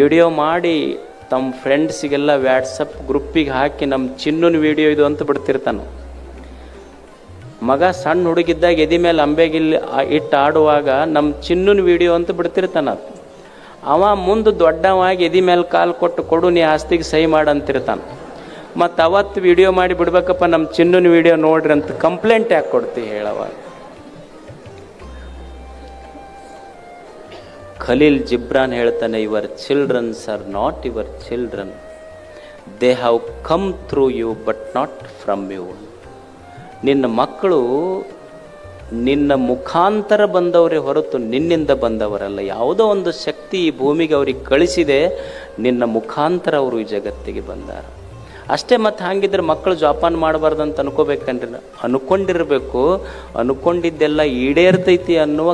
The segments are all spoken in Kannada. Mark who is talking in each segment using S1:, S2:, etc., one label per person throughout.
S1: ವಿಡಿಯೋ ಮಾಡಿ ತಮ್ಮ ಫ್ರೆಂಡ್ಸಿಗೆಲ್ಲ ವ್ಯಾಟ್ಸಪ್ ಗ್ರೂಪಿಗೆ ಹಾಕಿ ನಮ್ಮ ಚಿನ್ನನ ವಿಡಿಯೋ ಇದು ಅಂತ ಬಿಡ್ತಿರ್ತಾನೆ. ಮಗ ಸಣ್ಣ ಹುಡುಗಿದ್ದಾಗ ಎದಿ ಮೇಲೆ ಅಂಬೆಗಿಲ್ಲಿ ಇಟ್ಟು ಆಡುವಾಗ ನಮ್ಮ ಚಿನ್ನನ ವಿಡಿಯೋ ಅಂತ ಬಿಡ್ತಿರ್ತಾನ ಅವ ಮುಂದೆ ದೊಡ್ಡವಾಗಿ ಎದಿ ಮೇಲೆ ಕಾಲು ಕೊಟ್ಟು ಕೊಡು, ನೀ ಆಸ್ತಿಗೆ ಸಹಿ ಮಾಡಂತಿರ್ತಾನೆ ಮತ್ತು ಅವತ್ತು ವಿಡಿಯೋ ಮಾಡಿ ಬಿಡ್ಬೇಕಪ್ಪ ನಮ್ಮ ಚಿನ್ನನ ವಿಡಿಯೋ ನೋಡ್ರಿ ಅಂತ ಕಂಪ್ಲೇಂಟ್ ಯಾಕೆ ಕೊಡ್ತಿ ಹೇಳವಾಗ ಖಲೀಲ್ ಜಿಬ್ರಾನ್ ಹೇಳ್ತಾನೆ your childrens are not your children they have come through you but not from you ನಿನ್ನ ಮಕ್ಕಳು ನಿನ್ನ ಮುಖಾಂತರ ಬಂದವರೇ ಹೊರತು ನಿನ್ನಿಂದ ಬಂದವರಲ್ಲ. ಯಾವುದೋ ಒಂದು ಶಕ್ತಿ ಈ ಭೂಮಿಗೆ ಅವ್ರಿಗೆ ಕಳಿಸಿದೆ, ನಿನ್ನ ಮುಖಾಂತರ ಅವರು ಈ ಜಗತ್ತಿಗೆ ಬಂದಾರ. ಅಷ್ಟೇ ಮತ್ತು ಹಾಗಿದ್ರೆ ಮಕ್ಕಳು ಜೋಪಾನ ಮಾಡಬಾರ್ದು ಅಂತ ಅನ್ಕೋಬೇಕನ್ರಿ. ಅನ್ಕೊಂಡಿರ್ಬೇಕು, ಅನ್ಕೊಂಡಿದ್ದೆಲ್ಲ ಈಡೇರ್ತೈತಿ ಅನ್ನುವ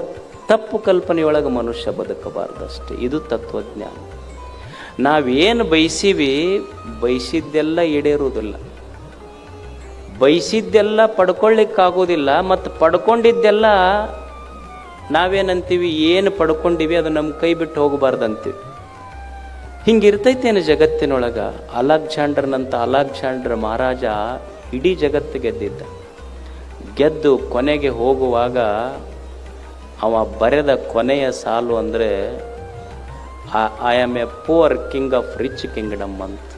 S1: ತಪ್ಪು ಕಲ್ಪನೆಯೊಳಗೆ ಮನುಷ್ಯ ಬದುಕಬಾರ್ದಷ್ಟೆ. ಇದು ತತ್ವಜ್ಞಾನ. ನಾವೇನು ಬಯಸೀವಿ, ಬಯಸಿದ್ದೆಲ್ಲ ಈಡೇರುವುದಿಲ್ಲ. ಬಯಸಿದ್ದೆಲ್ಲ ಪಡ್ಕೊಳ್ಳಿಕ್ಕಾಗೋದಿಲ್ಲ ಮತ್ತು ಪಡ್ಕೊಂಡಿದ್ದೆಲ್ಲ ನಾವೇನಂತೀವಿ, ಏನು ಪಡ್ಕೊಂಡಿವಿ, ಅದು ನಮ್ಮ ಕೈ ಬಿಟ್ಟು ಹೋಗಬಾರ್ದಂತೀವಿ. ಹಿಂಗಿರ್ತೈತೇನು ಜಗತ್ತಿನೊಳಗೆ? ಅಲಾಕ್ಸಾಂಡ್ರನಂತ ಅಲಾಕ್ಸಾಂಡ್ರ ಮಹಾರಾಜ ಇಡೀ ಜಗತ್ತು ಗೆದ್ದಿದ್ದ. ಗೆದ್ದು ಕೊನೆಗೆ ಹೋಗುವಾಗ ಅವ ಬರೆದ ಕೊನೆಯ ಸಾಲು ಅಂದರೆ I am a poor king of rich kingdom ಅಂತ.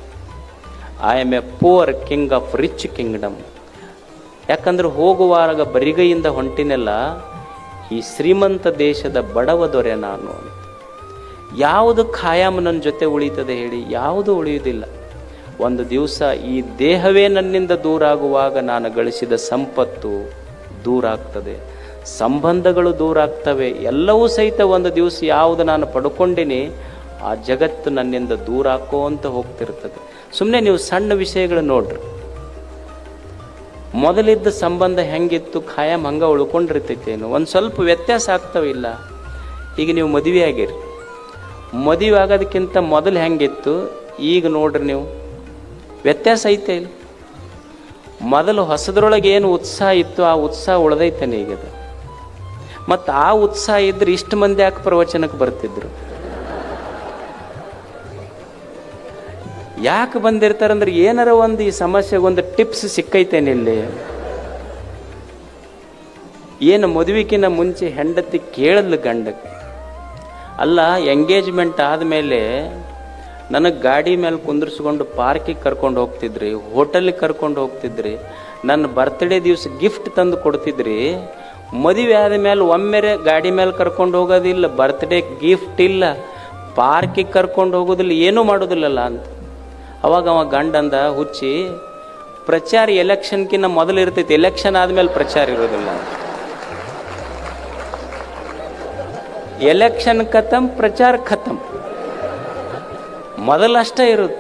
S1: I am a poor king of rich kingdom ಯಾಕಂದ್ರೆ ಹೋಗುವಾಗ ಬರಿಗೈಯಿಂದ ಹೊಂಟಿನೆಲ್ಲ, ಈ ಶ್ರೀಮಂತ ದೇಶದ ಬಡವ ದೊರೆ ನಾನು ಅಂತ. ಯಾವುದು ಖಾಯಂ ನನ್ನ ಜೊತೆ ಉಳಿತದೆ ಹೇಳಿ, ಯಾವುದು ಉಳಿಯುವುದಿಲ್ಲ. ಒಂದು ದಿವಸ ಈ ದೇಹವೇ ನನ್ನಿಂದ ದೂರಾಗುವಾಗ ನಾನು ಗಳಿಸಿದ ಸಂಪತ್ತು ದೂರ ಆಗ್ತದೆ ಸಂಬಂಧಗಳು ದೂರ ಆಗ್ತವೆ, ಎಲ್ಲವೂ ಸಹಿತ ಒಂದು ದಿವಸ ಯಾವುದು ನಾನು ಪಡ್ಕೊಂಡಿನಿ, ಆ ಜಗತ್ತು ನನ್ನಿಂದ ದೂರ ಹಾಕೋಂತ ಹೋಗ್ತಿರ್ತದೆ. ಸುಮ್ಮನೆ ನೀವು ಸಣ್ಣ ವಿಷಯಗಳು ನೋಡ್ರಿ. ಮೊದಲಿದ್ದ ಸಂಬಂಧ ಹೆಂಗಿತ್ತು, ಖಾಯಂ ಹಂಗೆ ಉಳ್ಕೊಂಡಿರ್ತೈತೇನು? ಒಂದು ಸ್ವಲ್ಪ ವ್ಯತ್ಯಾಸ ಆಗ್ತಾವಿಲ್ಲ ಈಗ ನೀವು ಮದುವೆ ಆಗಿರಿ. ಮದುವೆ ಆಗೋದಕ್ಕಿಂತ ಮೊದಲು ಹೆಂಗಿತ್ತು, ಈಗ ನೋಡ್ರಿ ನೀವು. ವ್ಯತ್ಯಾಸ ಐತೆ ಇಲ್ಲ? ಮೊದಲು ಹೊಸದ್ರೊಳಗೆ ಏನು ಉತ್ಸಾಹ ಇತ್ತು, ಆ ಉತ್ಸಾಹ ಉಳ್ದೈತೇನೆ ಈಗದ ಮತ್ತು ಆ ಉತ್ಸಾಹ ಇದ್ರೆ ಇಷ್ಟು ಮಂದಿ ಯಾಕೆ ಪ್ರವಚನಕ್ಕೆ ಬರ್ತಿದ್ರು? ಯಾಕೆ ಬಂದಿರ್ತಾರಂದ್ರೆ ಏನಾರ ಒಂದು ಈ ಸಮಸ್ಯೆಗೆ ಒಂದು ಟಿಪ್ಸ್ ಸಿಕ್ಕೈತೇನಿಲ್ಲಿ ಏನು ಮದುವೆಕಿನ ಮುಂಚೆ ಹೆಂಡತಿ ಕೇಳಲ್ಲ ಗಂಡಕ್ಕೆ ಅಲ್ಲ ಎಂಗೇಜ್ಮೆಂಟ್ ಆದಮೇಲೆ ನನಗೆ ಗಾಡಿ ಮೇಲೆ ಕುಂದಿರ್ಸ್ಕೊಂಡು ಪಾರ್ಕಿಗೆ ಕರ್ಕೊಂಡು ಹೋಗ್ತಿದ್ರಿ, ಹೋಟೆಲಿಗೆ ಕರ್ಕೊಂಡು ಹೋಗ್ತಿದ್ರಿ ನನ್ನ ಬರ್ತ್ಡೇ ದಿವಸ ಗಿಫ್ಟ್ ತಂದು ಕೊಡ್ತಿದ್ರಿ ಮದುವೆ ಆದಮೇಲೆ ಒಮ್ಮೆರೆ ಗಾಡಿ ಮೇಲೆ ಕರ್ಕೊಂಡು ಹೋಗೋದಿಲ್ಲ ಬರ್ತ್ಡೇ ಗಿಫ್ಟ್ ಇಲ್ಲ ಪಾರ್ಕಿಗೆ ಕರ್ಕೊಂಡು ಹೋಗೋದಿಲ್ಲ, ಏನೂ ಮಾಡೋದಿಲ್ಲಲ್ಲ ಅಂತ. ಅವಾಗ ಅವ ಗಂಡಂದ ಹುಚ್ಚಿ, ಪ್ರಚಾರ ಎಲೆಕ್ಷನ್ಕಿನ್ನ ಮೊದಲು ಇರ್ತೈತಿ ಎಲೆಕ್ಷನ್ ಆದಮೇಲೆ ಪ್ರಚಾರ ಇರೋದಿಲ್ಲ ಎಲೆಕ್ಷನ್ ಖತಮ್ ಪ್ರಚಾರ ಖತಮ್ ಮೊದಲಷ್ಟೇ ಇರೋದು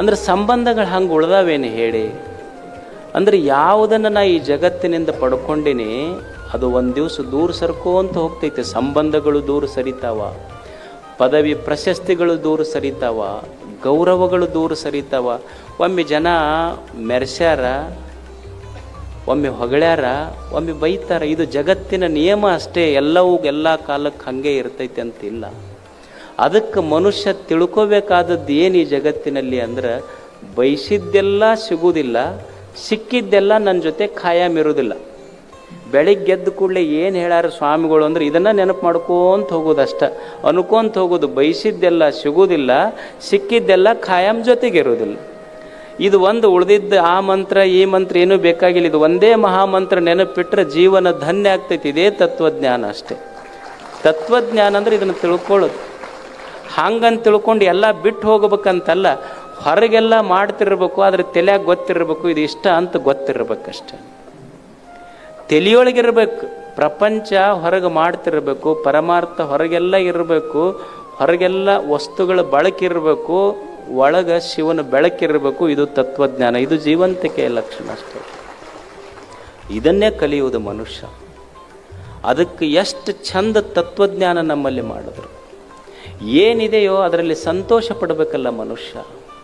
S1: ಅಂದ್ರೆ ಸಂಬಂಧಗಳು ಹಂಗೆ ಉಳ್ದಾವೇನು ಹೇಳಿ? ಅಂದ್ರೆ ಯಾವುದನ್ನು ನಾ ಈ ಜಗತ್ತಿನಿಂದ ಪಡ್ಕೊಂಡಿನಿ, ಅದು ಒಂದು ದಿವಸ ದೂರ ಸರ್ಕೋಂತ ಹೋಗ್ತೈತೆ. ಸಂಬಂಧಗಳು ದೂರ ಸರಿತಾವ, ಪದವಿ ಪ್ರಶಸ್ತಿಗಳು ದೂರ ಸರಿತಾವ, ಗೌರವಗಳು ದೂರ ಸರಿತಾವ. ಒಮ್ಮೆ ಜನ ಮೆರೆಸ್ಯಾರ, ಒಮ್ಮೆ ಹೊಗಳ್ಯಾರ, ಒಮ್ಮೆ ಬೈತಾರ, ಇದು ಜಗತ್ತಿನ ನಿಯಮ ಅಷ್ಟೇ, ಎಲ್ಲವೂ ಎಲ್ಲ ಕಾಲಕ್ಕೆ ಹಾಗೆ ಇರ್ತೈತೆ ಅಂತಿಲ್ಲ ಅದಕ್ಕೆ ಮನುಷ್ಯ ತಿಳ್ಕೋಬೇಕಾದದ್ದು ಏನು ಈ ಜಗತ್ತಿನಲ್ಲಿ ಅಂದ್ರೆ, ಬಯಸಿದ್ದೆಲ್ಲ ಸಿಗುವುದಿಲ್ಲ ಸಿಕ್ಕಿದ್ದೆಲ್ಲ ನನ್ನ ಜೊತೆ ಖಾಯಂ ಇರೋದಿಲ್ಲ ಬೆಳಿಗ್ಗೆ ಎದ್ದ ಕೂಡಲೇ ಏನು ಹೇಳ್ಯಾರ ಸ್ವಾಮಿಗಳು ಅಂದ್ರೆ ಇದನ್ನು ನೆನಪು ಮಾಡ್ಕೊಂತ ಹೋಗೋದು ಅಷ್ಟ ಅನ್ಕೊಂತ ಹೋಗೋದು, ಬಯಸಿದ್ದೆಲ್ಲ ಸಿಗೋದಿಲ್ಲ ಸಿಕ್ಕಿದ್ದೆಲ್ಲ ಖಾಯಂ ಜೊತೆಗೆ ಇರೋದಿಲ್ಲ ಇದು ಒಂದು ಉಳಿದಿದ್ದ ಆ ಮಂತ್ರ, ಈ ಮಂತ್ರ ಏನೂ ಬೇಕಾಗಿಲ್ಲ. ಇದು ಒಂದೇ ಮಹಾಮಂತ್ರ ನೆನಪಿಟ್ರೆ ಜೀವನ ಧನ್ಯ ಆಗ್ತೈತಿ. ಇದೇ ತತ್ವಜ್ಞಾನ ಅಷ್ಟೇ. ತತ್ವಜ್ಞಾನ ಅಂದ್ರೆ ಇದನ್ನು ತಿಳ್ಕೊಳ್ಳೋದು. ಹಂಗಂತ ತಿಳ್ಕೊಂಡು ಎಲ್ಲ ಬಿಟ್ಟು ಹೋಗ್ಬೇಕಂತಲ್ಲ ಹೊರಗೆಲ್ಲ ಮಾಡ್ತಿರ್ಬೇಕು, ಆದ್ರೆ ತಲೆಯಾಗ ಗೊತ್ತಿರಬೇಕು, ಇದು ಇಷ್ಟ ಅಂತ ಗೊತ್ತಿರ್ಬೇಕಷ್ಟೆ. ತಲೆಯೊಳಗಿರ್ಬೇಕು ಪ್ರಪಂಚ ಹೊರಗೆ ಮಾಡ್ತಿರ್ಬೇಕು, ಪರಮಾರ್ಥ ಹೊರಗೆಲ್ಲ ಇರಬೇಕು, ಹೊರಗೆಲ್ಲ ವಸ್ತುಗಳ ಬಳಕಿರಬೇಕು ಒಳಗೆ ಶಿವನ ಬೆಳಕಿರಬೇಕು ಇದು ತತ್ವಜ್ಞಾನ, ಇದು ಜೀವಂತಿಕೆಯ ಲಕ್ಷಣ ಅಷ್ಟೇ. ಇದನ್ನೇ ಕಲಿಯುವುದು ಮನುಷ್ಯ. ಅದಕ್ಕೆ ಎಷ್ಟು ಚಂದ ತತ್ವಜ್ಞಾನ ನಮ್ಮಲ್ಲಿ ಮಾಡಿದ್ರು. ಏನಿದೆಯೋ ಅದರಲ್ಲಿ ಸಂತೋಷ ಪಡಬೇಕಲ್ಲ ಮನುಷ್ಯ.